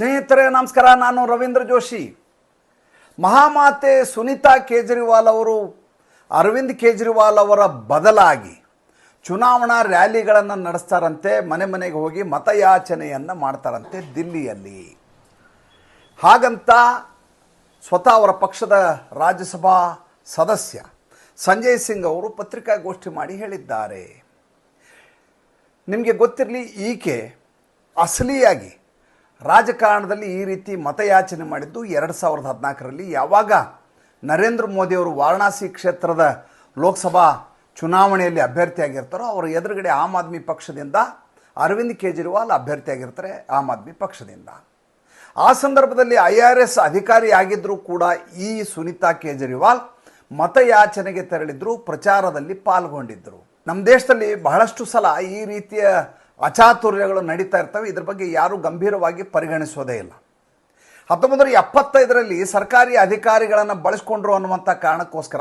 ಸ್ನೇಹಿತರೆ, ನಮಸ್ಕಾರ. ನಾನು ರವೀಂದ್ರ ಜೋಶಿ. ಮಹಾಮಾತೆ ಸುನೀತಾ ಕೇಜ್ರಿವಾಲ್ ಅವರು, ಅರವಿಂದ್ ಕೇಜ್ರಿವಾಲ್ ಅವರ ಬದಲಾಗಿ ಚುನಾವಣಾ ರ್ಯಾಲಿಗಳನ್ನು ನಡೆಸ್ತಾರಂತೆ, ಮನೆ ಮನೆಗೆ ಹೋಗಿ ಮತಯಾಚನೆಯನ್ನು ಮಾಡ್ತಾರಂತೆ ದಿಲ್ಲಿಯಲ್ಲಿ. ಹಾಗಂತ ಸ್ವತಃ ಅವರ ಪಕ್ಷದ ರಾಜ್ಯಸಭಾ ಸದಸ್ಯ ಸಂಜಯ್ ಸಿಂಗ್ ಅವರು ಪತ್ರಿಕಾಗೋಷ್ಠಿ ಮಾಡಿ ಹೇಳಿದ್ದಾರೆ. ನಿಮಗೆ ಗೊತ್ತಿರಲಿ, ಈಕೆ ಅಸಲಿಯಾಗಿ ರಾಜಕಾರಣದಲ್ಲಿ ಈ ರೀತಿ ಮತಯಾಚನೆ ಮಾಡಿದ್ದು ಎರಡು ಸಾವಿರದ ಹದಿನಾಲ್ಕರಲ್ಲಿ. ಯಾವಾಗ ನರೇಂದ್ರ ಮೋದಿಯವರು ವಾರಣಾಸಿ ಕ್ಷೇತ್ರದ ಲೋಕಸಭಾ ಚುನಾವಣೆಯಲ್ಲಿ ಅಭ್ಯರ್ಥಿಯಾಗಿರ್ತಾರೋ, ಅವರ ಎದುರುಗಡೆ ಆಮ್ ಆದ್ಮಿ ಪಕ್ಷದಿಂದ ಅರವಿಂದ್ ಕೇಜ್ರಿವಾಲ್ ಅಭ್ಯರ್ಥಿಯಾಗಿರ್ತಾರೆ ಆಮ್ ಆದ್ಮಿ ಪಕ್ಷದಿಂದ. ಆ ಸಂದರ್ಭದಲ್ಲಿ ಐ ಆರ್ ಎಸ್ ಅಧಿಕಾರಿ ಆಗಿದ್ದರೂ ಕೂಡ ಈ ಸುನೀತಾ ಕೇಜ್ರಿವಾಲ್ ಮತಯಾಚನೆಗೆ ತೆರಳಿದ್ರು, ಪ್ರಚಾರದಲ್ಲಿ ಪಾಲ್ಗೊಂಡಿದ್ದರು ನಮ್ಮ ದೇಶದಲ್ಲಿ ಬಹಳಷ್ಟು ಸಲ ಈ ರೀತಿಯ ಅಚಾತುರ್ಯಗಳು ನಡೀತಾ ಇರ್ತವೆ. ಇದ್ರ ಬಗ್ಗೆ ಯಾರೂ ಗಂಭೀರವಾಗಿ ಪರಿಗಣಿಸೋದೇ ಇಲ್ಲ. ಹತ್ತೊಂಬತ್ತು ನೂರ ಎಪ್ಪತ್ತೈದರಲ್ಲಿ ಸರ್ಕಾರಿ ಅಧಿಕಾರಿಗಳನ್ನು ಬಳಸ್ಕೊಂಡ್ರು ಅನ್ನುವಂಥ ಕಾರಣಕ್ಕೋಸ್ಕರ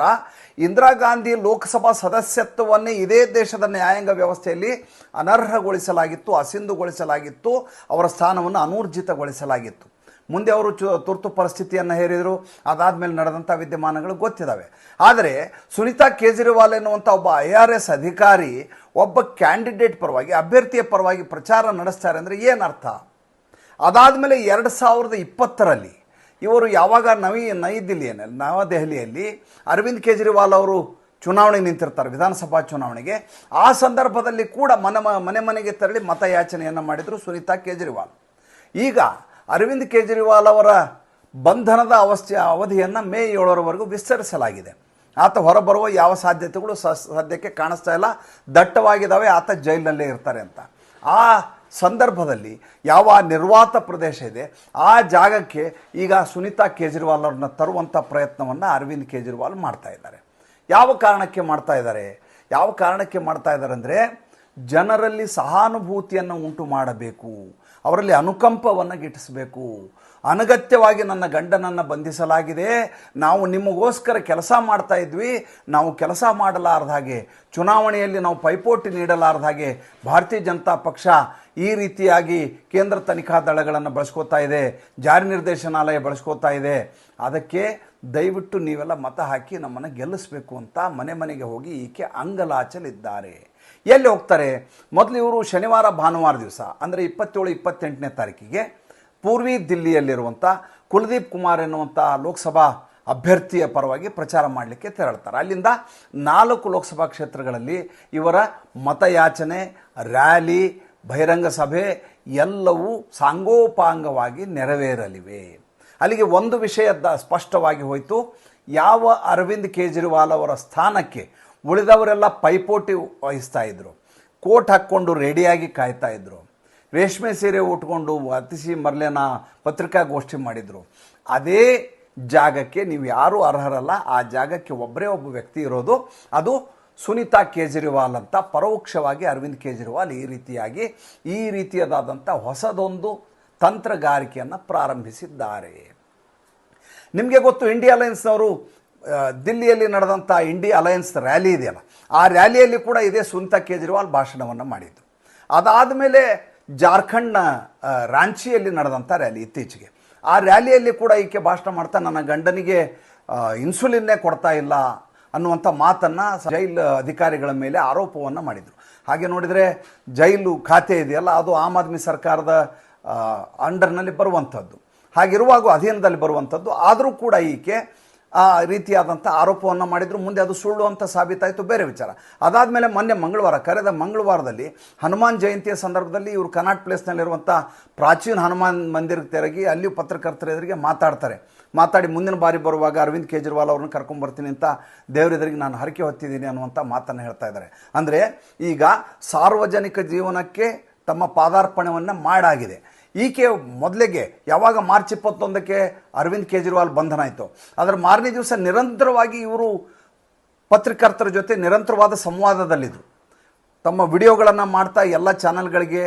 ಇಂದಿರಾ ಗಾಂಧಿ ಲೋಕಸಭಾ ಸದಸ್ಯತ್ವವನ್ನೇ ಇದೇ ದೇಶದ ನ್ಯಾಯಾಂಗ ವ್ಯವಸ್ಥೆಯಲ್ಲಿ ಅನರ್ಹಗೊಳಿಸಲಾಗಿತ್ತು, ಅಸಿಂಧುಗೊಳಿಸಲಾಗಿತ್ತು, ಅವರ ಸ್ಥಾನವನ್ನು ಅನೂರ್ಜಿತಗೊಳಿಸಲಾಗಿತ್ತು. ಮುಂದೆ ಅವರು ಚು ತುರ್ತು ಪರಿಸ್ಥಿತಿಯನ್ನು ಹೇರಿದರು, ಅದಾದಮೇಲೆ ನಡೆದಂಥ ವಿದ್ಯಮಾನಗಳು ಗೊತ್ತಿದ್ದಾವೆ ಆದರೆ ಸುನೀತಾ ಕೇಜ್ರಿವಾಲ್ ಎನ್ನುವಂಥ ಒಬ್ಬ ಐ ಆರ್ ಎಸ್ ಅಧಿಕಾರಿ ಒಬ್ಬ ಕ್ಯಾಂಡಿಡೇಟ್ ಪರವಾಗಿ, ಅಭ್ಯರ್ಥಿಯ ಪರವಾಗಿ ಪ್ರಚಾರ ನಡೆಸ್ತಾರೆ ಅಂದರೆ ಏನರ್ಥ ಅದಾದಮೇಲೆ ಎರಡು ಸಾವಿರದ ಇಪ್ಪತ್ತರಲ್ಲಿ ಇವರು ಯಾವಾಗ ನವಿ, ನೈ ದಿಲ್ಲಿಯಲ್ಲಿ, ನವದೆಹಲಿಯಲ್ಲಿ ಅರವಿಂದ್ ಕೇಜ್ರಿವಾಲ್ ಅವರು ಚುನಾವಣೆಗೆ ನಿಂತಿರ್ತಾರೆ, ವಿಧಾನಸಭಾ ಚುನಾವಣೆಗೆ, ಆ ಸಂದರ್ಭದಲ್ಲಿ ಕೂಡ ಮನೆ ಮನೆ ಮನೆಗೆ ತೆರಳಿ ಮತಯಾಚನೆಯನ್ನು ಮಾಡಿದರು ಸುನೀತಾ ಕೇಜ್ರಿವಾಲ್. ಈಗ ಅರವಿಂದ್ ಕೇಜ್ರಿವಾಲ್ ಅವರ ಬಂಧನದ ಅವಸ್ಥೆ, ಅವಧಿಯನ್ನು ಮೇ ಏಳರವರೆಗೂ ವಿಸ್ತರಿಸಲಾಗಿದೆ. ಆತ ಹೊರಬರುವ ಯಾವ ಸಾಧ್ಯತೆಗಳು ಸದ್ಯಕ್ಕೆ ಕಾಣಿಸ್ತಾ ಇಲ್ಲ. ದಟ್ಟವಾಗಿದ್ದಾವೆ, ಆತ ಜೈಲಿನಲ್ಲೇ ಇರ್ತಾರೆ ಅಂತ. ಆ ಸಂದರ್ಭದಲ್ಲಿ ಯಾವ ನಿರ್ವಾತ ಪ್ರದೇಶ ಇದೆ, ಆ ಜಾಗಕ್ಕೆ ಈಗ ಸುನೀತಾ ಕೇಜ್ರಿವಾಲ್ ಅವ್ರನ್ನ ತರುವಂಥ ಪ್ರಯತ್ನವನ್ನು ಅರವಿಂದ್ ಕೇಜ್ರಿವಾಲ್ ಮಾಡ್ತಾ ಇದ್ದಾರೆ. ಯಾವ ಕಾರಣಕ್ಕೆ ಮಾಡ್ತಾ ಇದ್ದಾರೆ? ಯಾವ ಕಾರಣಕ್ಕೆ ಮಾಡ್ತಾ ಇದ್ದಾರೆ ಅಂದರೆ, ಜನರಲ್ಲಿ ಸಹಾನುಭೂತಿಯನ್ನು ಉಂಟು ಮಾಡಬೇಕು. ಅವರಲ್ಲಿ ಅನುಕಂಪವನ್ನು ಗಿಟ್ಟಿಸಬೇಕು. ಅನಗತ್ಯವಾಗಿ ನನ್ನ ಗಂಡನನ್ನು ಬಂಧಿಸಲಾಗಿದೆ. ನಾವು ನಿಮಗೋಸ್ಕರ ಕೆಲಸ ಮಾಡ್ತಾ ಇದ್ವಿ. ನಾವು ಕೆಲಸ ಮಾಡಲಾರ್ದ ಹಾಗೆ, ಚುನಾವಣೆಯಲ್ಲಿ ನಾವು ಪೈಪೋಟಿ ನೀಡಲಾರ್ದ ಹಾಗೆ ಭಾರತೀಯ ಜನತಾ ಪಕ್ಷ ಈ ರೀತಿಯಾಗಿ ಕೇಂದ್ರ ತನಿಖಾ ದಳಗಳನ್ನು ಬಳಸ್ಕೋತಾ ಇದೆ, ಜಾರಿ ನಿರ್ದೇಶನಾಲಯ ಬಳಸ್ಕೋತಾ ಇದೆ. ಅದಕ್ಕೆ ದಯವಿಟ್ಟು ನೀವೆಲ್ಲ ಮತ ಹಾಕಿ ನಮ್ಮನ್ನು ಗೆಲ್ಲಿಸಬೇಕು ಅಂತ ಮನೆ ಮನೆಗೆ ಹೋಗಿ ಈಕೆ ಅಂಗಲಾಚಲಿದ್ದಾರೆ. ಎಲ್ಲಿ ಹೋಗ್ತಾರೆ? ಮೊದಲು ಇವರು ಶನಿವಾರ, ಭಾನುವಾರ ದಿವಸ, ಅಂದರೆ ಇಪ್ಪತ್ತೇಳು, ಇಪ್ಪತ್ತೆಂಟನೇ ತಾರೀಕಿಗೆ ಪೂರ್ವಿ ದಿಲ್ಲಿಯಲ್ಲಿರುವಂಥ ಕುಲದೀಪ್ ಕುಮಾರ್ ಎನ್ನುವಂಥ ಲೋಕಸಭಾ ಅಭ್ಯರ್ಥಿಯ ಪರವಾಗಿ ಪ್ರಚಾರ ಮಾಡಲಿಕ್ಕೆ ತೆರಳ್ತಾರೆ. ಅಲ್ಲಿಂದ ನಾಲ್ಕು ಲೋಕಸಭಾ ಕ್ಷೇತ್ರಗಳಲ್ಲಿ ಇವರ ಮತಯಾಚನೆ, ರ್ಯಾಲಿ, ಬಹಿರಂಗ ಸಭೆ ಎಲ್ಲವೂ ಸಾಂಗೋಪಾಂಗವಾಗಿ ನೆರವೇರಲಿವೆ. ಅಲ್ಲಿಗೆ ಒಂದು ವಿಷಯ ಸ್ಪಷ್ಟವಾಗಿ ಹೋಯಿತು. ಯಾವ ಅರವಿಂದ್ ಕೇಜ್ರಿವಾಲ್ ಅವರ ಸ್ಥಾನಕ್ಕೆ ಉಳಿದವರೆಲ್ಲ ಪೈಪೋಟಿ ವಹಿಸ್ತಾ ಇದ್ದರು ಕೋಟ್ ಹಾಕ್ಕೊಂಡು ರೆಡಿಯಾಗಿ ಕಾಯ್ತಾ ಇದ್ರು. ರೇಷ್ಮೆ ಸೀರೆ ಉಟ್ಕೊಂಡು ಅತಿಸಿ ಮರ್ಲೆನ ಪತ್ರಿಕಾಗೋಷ್ಠಿ ಮಾಡಿದರು. ಅದೇ ಜಾಗಕ್ಕೆ ನೀವು ಯಾರೂ ಅರ್ಹರಲ್ಲ, ಆ ಜಾಗಕ್ಕೆ ಒಬ್ಬರೇ ಒಬ್ಬ ವ್ಯಕ್ತಿ ಇರೋದು. ಅದು ಸುನೀತಾ ಕೇಜ್ರಿವಾಲ್ ಅಂತ ಪರೋಕ್ಷವಾಗಿ ಅರವಿಂದ್ ಕೇಜ್ರಿವಾಲ್ ಈ ರೀತಿಯಾಗಿ ಈ ರೀತಿಯದಾದಂಥ ಹೊಸದೊಂದು ತಂತ್ರಗಾರಿಕೆಯನ್ನು ಪ್ರಾರಂಭಿಸಿದ್ದಾರೆ. ನಿಮಗೆ ಗೊತ್ತು ಇಂಡಿಯಾ ಅಲಯನ್ಸ್ನವರು ದಿಲ್ಲಿಯಲ್ಲಿ ನಡೆದಂಥ ಇಂಡಿಯಾ ಅಲಯನ್ಸ್ ರ್ಯಾಲಿ ಇದೆಯಲ್ಲ, ಆ ರ್ಯಾಲಿಯಲ್ಲಿ ಕೂಡ ಇದೇ ಸುಂತ ಕೇಜ್ರಿವಾಲ್ ಭಾಷಣವನ್ನು ಮಾಡಿದ್ದು. ಅದಾದ ಮೇಲೆ ಜಾರ್ಖಂಡ್ನ ರಾಂಚಿಯಲ್ಲಿ ನಡೆದಂಥ ರ್ಯಾಲಿ ಇತ್ತೀಚೆಗೆ. ಆ ರ್ಯಾಲಿಯಲ್ಲಿ ಕೂಡ ಈಕೆ ಭಾಷಣ ಮಾಡ್ತಾ, ನನ್ನ ಗಂಡನಿಗೆ ಇನ್ಸುಲಿನ್ನೇ ಕೊಡ್ತಾ ಇಲ್ಲ ಅನ್ನುವಂಥ ಮಾತನ್ನು ಜೈಲ್ ಅಧಿಕಾರಿಗಳ ಮೇಲೆ ಆರೋಪವನ್ನು ಮಾಡಿದರು. ಹಾಗೆ ನೋಡಿದರೆ ಜೈಲು ಖಾತೆ ಇದೆಯಲ್ಲ, ಅದು ಆಮ್ ಆದ್ಮಿ ಸರ್ಕಾರದ ಅಂಡರ್ನಲ್ಲಿ ಬರುವಂಥದ್ದು. ಹಾಗಿರುವಾಗ ಅಧೀನದಲ್ಲಿ ಬರುವಂಥದ್ದು. ಆದರೂ ಕೂಡ ಈಕೆ ಆ ರೀತಿಯಾದಂಥ ಆರೋಪವನ್ನು ಮಾಡಿದ್ರು. ಮುಂದೆ ಅದು ಸುಳ್ಳು ಅಂತ ಸಾಬೀತಾಯಿತು, ಬೇರೆ ವಿಚಾರ. ಅದಾದಮೇಲೆ ಮೊನ್ನೆ ಮಂಗಳವಾರ, ಕರೆದ ಮಂಗಳವಾರದಲ್ಲಿ ಹನುಮಾನ್ ಜಯಂತಿಯ ಸಂದರ್ಭದಲ್ಲಿ ಇವರು ಕನಾಟ್ ಪ್ಲೇಸ್ನಲ್ಲಿರುವಂಥ ಪ್ರಾಚೀನ ಹನುಮಾನ್ ಮಂದಿರಕ್ಕೆ ತೆರಗಿ ಅಲ್ಲಿಯೂ ಪತ್ರಕರ್ತರ ಎದುರಿಗೆ ಮಾತಾಡ್ತಾರೆ. ಮಾತಾಡಿ ಮುಂದಿನ ಬಾರಿ ಬರುವಾಗ ಅರವಿಂದ್ ಕೇಜ್ರಿವಾಲ್ ಅವ್ರನ್ನ ಕರ್ಕೊಂಡ್ಬರ್ತೀನಿ ಅಂತ ದೇವರೆದುರಿಗೆ ನಾನು ಹರಕೆ ಹೊತ್ತಿದ್ದೀನಿ ಅನ್ನುವಂಥ ಮಾತನ್ನು ಹೇಳ್ತಾ ಇದ್ದಾರೆ. ಅಂದರೆ ಈಗ ಸಾರ್ವಜನಿಕ ಜೀವನಕ್ಕೆ ತಮ್ಮ ಪಾದಾರ್ಪಣೆಯನ್ನು ಮಾಡಾಗಿದೆ. ಈಕೆ ಮೊದಲಿಗೆ, ಯಾವಾಗ ಮಾರ್ಚ್ ಇಪ್ಪತ್ತೊಂದಕ್ಕೆ ಅರವಿಂದ್ ಕೇಜ್ರಿವಾಲ್ ಬಂಧನ ಆಯಿತು, ಅದರ ಮಾರನೇ ದಿವಸ ನಿರಂತರವಾಗಿ ಇವರು ಪತ್ರಕರ್ತರ ಜೊತೆ ನಿರಂತರವಾದ ಸಂವಾದದಲ್ಲಿದ್ದರು ತಮ್ಮ ವಿಡಿಯೋಗಳನ್ನು ಮಾಡ್ತಾ ಎಲ್ಲ ಚಾನಲ್ಗಳಿಗೆ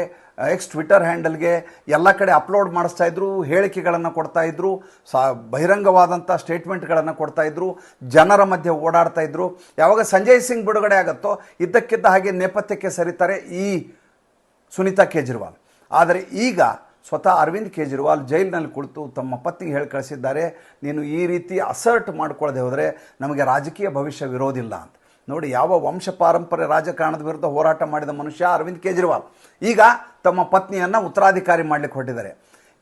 ಎಕ್ಸ್ ಟ್ವಿಟರ್ ಹ್ಯಾಂಡಲ್ಗೆ ಎಲ್ಲ ಕಡೆ ಅಪ್ಲೋಡ್ ಮಾಡಿಸ್ತಾ ಇದ್ರು, ಹೇಳಿಕೆಗಳನ್ನು ಕೊಡ್ತಾ ಇದ್ರು, ಸಾ ಬಹಿರಂಗವಾದಂಥ ಸ್ಟೇಟ್ಮೆಂಟ್ಗಳನ್ನು ಕೊಡ್ತಾ ಇದ್ರು, ಜನರ ಮಧ್ಯೆ ಓಡಾಡ್ತಾ ಇದ್ರು. ಯಾವಾಗ ಸಂಜಯ್ ಸಿಂಗ್ ಬಿಡುಗಡೆ ಆಗುತ್ತೋ, ಇದ್ದಕ್ಕಿದ್ದ ಹಾಗೆ ನೇಪಥ್ಯಕ್ಕೆ ಸರಿತಾರೆ ಈ ಸುನೀತಾ ಕೇಜ್ರಿವಾಲ್. ಆದರೆ ಈಗ ಸ್ವತಃ ಅರವಿಂದ್ ಕೇಜ್ರಿವಾಲ್ ಜೈಲಿನಲ್ಲಿ ಕುಳಿತು ತಮ್ಮ ಪತ್ನಿಗೆ ಹೇಳಿ ಕಳಿಸಿದ್ದಾರೆ, ನೀನು ಈ ರೀತಿ ಅಸರ್ಟ್ ಮಾಡ್ಕೊಳ್ಳದೆ ಹೋದರೆ ನಮಗೆ ರಾಜಕೀಯ ಭವಿಷ್ಯವಿರೋದಿಲ್ಲ ಅಂತ. ನೋಡಿ, ಯಾವ ವಂಶ ಪಾರಂಪರ್ಯ ರಾಜಕಾರಣದ ವಿರುದ್ಧ ಹೋರಾಟ ಮಾಡಿದ ಮನುಷ್ಯ ಅರವಿಂದ್ ಕೇಜ್ರಿವಾಲ್. ಈಗ ತಮ್ಮ ಪತ್ನಿಯನ್ನು ಉತ್ತರಾಧಿಕಾರಿ ಮಾಡಲಿಕ್ಕೆ ಹೊರಟಿದ್ದಾರೆ.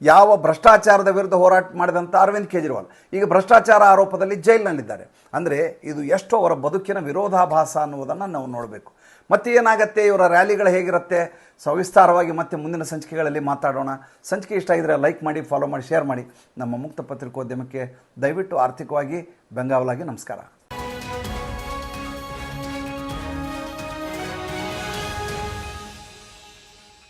ಯಾವ ಭ್ರಷ್ಟಾಚಾರದ ವಿರುದ್ಧ ಹೋರಾಟ ಮಾಡಿದಂಥ ಅರವಿಂದ್ ಕೇಜ್ರಿವಾಲ್. ಈಗ ಭ್ರಷ್ಟಾಚಾರ ಆರೋಪದಲ್ಲಿ ಜೈಲಿನಲ್ಲಿದ್ದಾರೆ. ಅಂದರೆ ಇದು ಎಷ್ಟು ಅವರ ಬದುಕಿನ ವಿರೋಧಾಭಾಸ ಅನ್ನುವುದನ್ನು ನಾವು ನೋಡಬೇಕು. ಮತ್ತೆ ಏನಾಗುತ್ತೆ ಇವರ ರ್ಯಾಲಿಗಳು ಹೇಗಿರುತ್ತೆ? ಸವಿಸ್ತಾರವಾಗಿ ಮತ್ತೆ ಮುಂದಿನ ಸಂಚಿಕೆಗಳಲ್ಲಿ ಮಾತಾಡೋಣ. ಸಂಚಿಕೆ ಇಷ್ಟ ಆಗಿದ್ರೆ ಲೈಕ್ ಮಾಡಿ ಫಾಲೋ ಮಾಡಿ ಶೇರ್ ಮಾಡಿ. ನಮ್ಮ ಮುಕ್ತ ಪತ್ರಿಕೋದ್ಯಮಕ್ಕೆ ದಯವಿಟ್ಟು ಆರ್ಥಿಕವಾಗಿ ಬೆಂಗಾವಲಾಗಿ ನಮಸ್ಕಾರ.